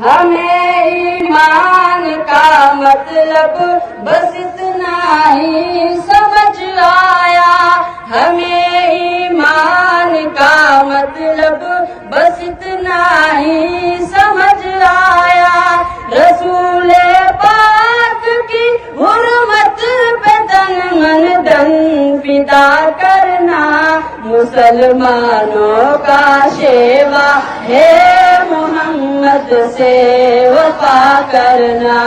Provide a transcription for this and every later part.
हमें ईमान का मतलब बस इतना ही समझ आया। हमें ईमान का मतलब बस इतना ही समझ आया। रसूल पाक की हुर्मत पे तन मन धन पिता करना मुसलमानों का सेवा है। मोहम्मद से वफा करना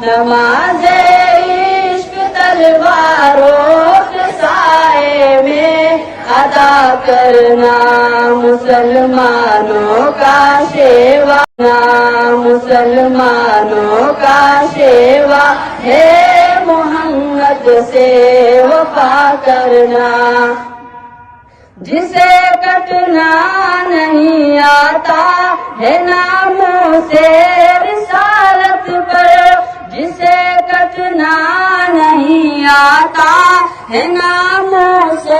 नमाज इश्क तलवारों के साए में अदा करना मुसलमानों का सेवा मुसलमानों का सेवा है मोहम्मद से वफा करना जिसे कटना नहीं आता है नामों से रिसालत पर, जिसे कटना नहीं आता। है नामों से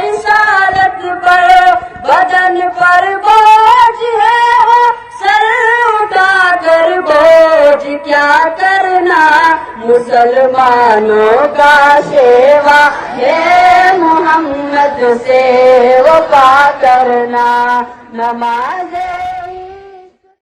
रिसालत पर, बदन पर बोझ है वो, सर उठा कर बोझ क्या करना? मुसलमानों का सेवा है मोहम्मद से वफा करना। नमाज़